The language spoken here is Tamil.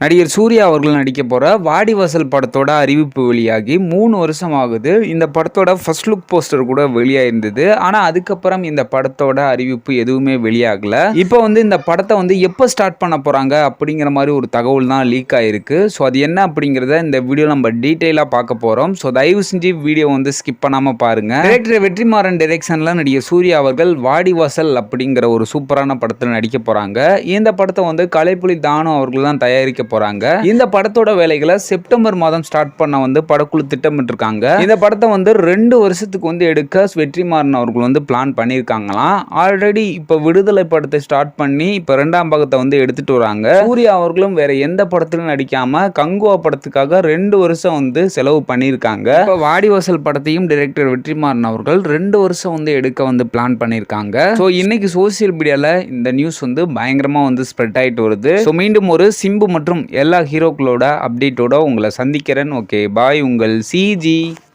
நடிகர் சூர்யா அவர்கள் நடிக்க போகிற வாடிவாசல் படத்தோட அறிவிப்பு வெளியாகி மூணு வருஷம் ஆகுது இந்த படத்தோட ஃபர்ஸ்ட் லுக் போஸ்டர் கூட வெளியாயிருந்தது. ஆனால் அதுக்கப்புறம் இந்த படத்தோட அறிவிப்பு எதுவுமே வெளியாகல. இப்போ வந்து இந்த படத்தை வந்து எப்போ ஸ்டார்ட் பண்ண போகிறாங்க அப்படிங்கிற மாதிரி ஒரு தகவல் தான் லீக் ஆயிருக்கு. ஸோ அது என்ன அப்படிங்கிறத இந்த வீடியோ நம்ம டீட்டெயிலாக பார்க்க போகிறோம் ஸோ தயவு செஞ்சு வீடியோ வந்து ஸ்கிப் பண்ணாமல் பாருங்கள் டேரக்டர் வெற்றிமாறன் டைரக்ஷன்ல நடிகர் சூர்யா அவர்கள் வாடிவாசல் அப்படிங்கிற ஒரு சூப்பரான படத்தில் நடிக்க போகிறாங்க இந்த படத்தை வந்து கலைப்புலி தானு அவர்கள் தான் தயாரிக்க போறாங்க. இந்த படத்தோட வேலைகளை செப்டம்பர் மாதம் ஸ்டார்ட் பண்ண வந்து படக்குழு திட்டமிட்டிருக்காங்க. இந்த படத்தை வந்து ரெண்டு வருஷத்துக்கு வந்து எடுக்க வெற்றிமாறன் அவர்கள் வந்து பிளான் பண்ணியிருக்காங்களாம். ஆல்ரெடி இப்போ விடுதலை படத்தை ஸ்டார்ட் பண்ணி இப்போ ரெண்டாம் பாகத்தை வந்து எடுத்துட்டு வராங்க. சூர்யா அவர்களும் வேற எந்த படத்திலும் நடிக்காம கங்குவா படத்துக்காக ரெண்டு வருஷம் வந்து செலவு பண்ணியிருக்காங்க. இப்போ வாடிவாசல் படத்தையும் டைரக்டர் வெற்றிமாறன் அவர்கள் ரெண்டு வருஷம் வந்து எடுக்க வந்து பிளான் பண்ணியிருக்காங்க. ஸோ இன்னைக்கு சோசியல் மீடியாவில் இந்த நியூஸ் வந்து பயங்கரமா வந்து ஸ்ப்ரெட் ஆயிட்டு வருது. ஸோ மீண்டும் ஒரு சிம்பு மற்றும் மற்றும் எல்லா ஹீரோக்களோட அப்டேட்டோட உங்களை சந்திக்கிறேன். ஓகே பாய் உங்கள் சிஜி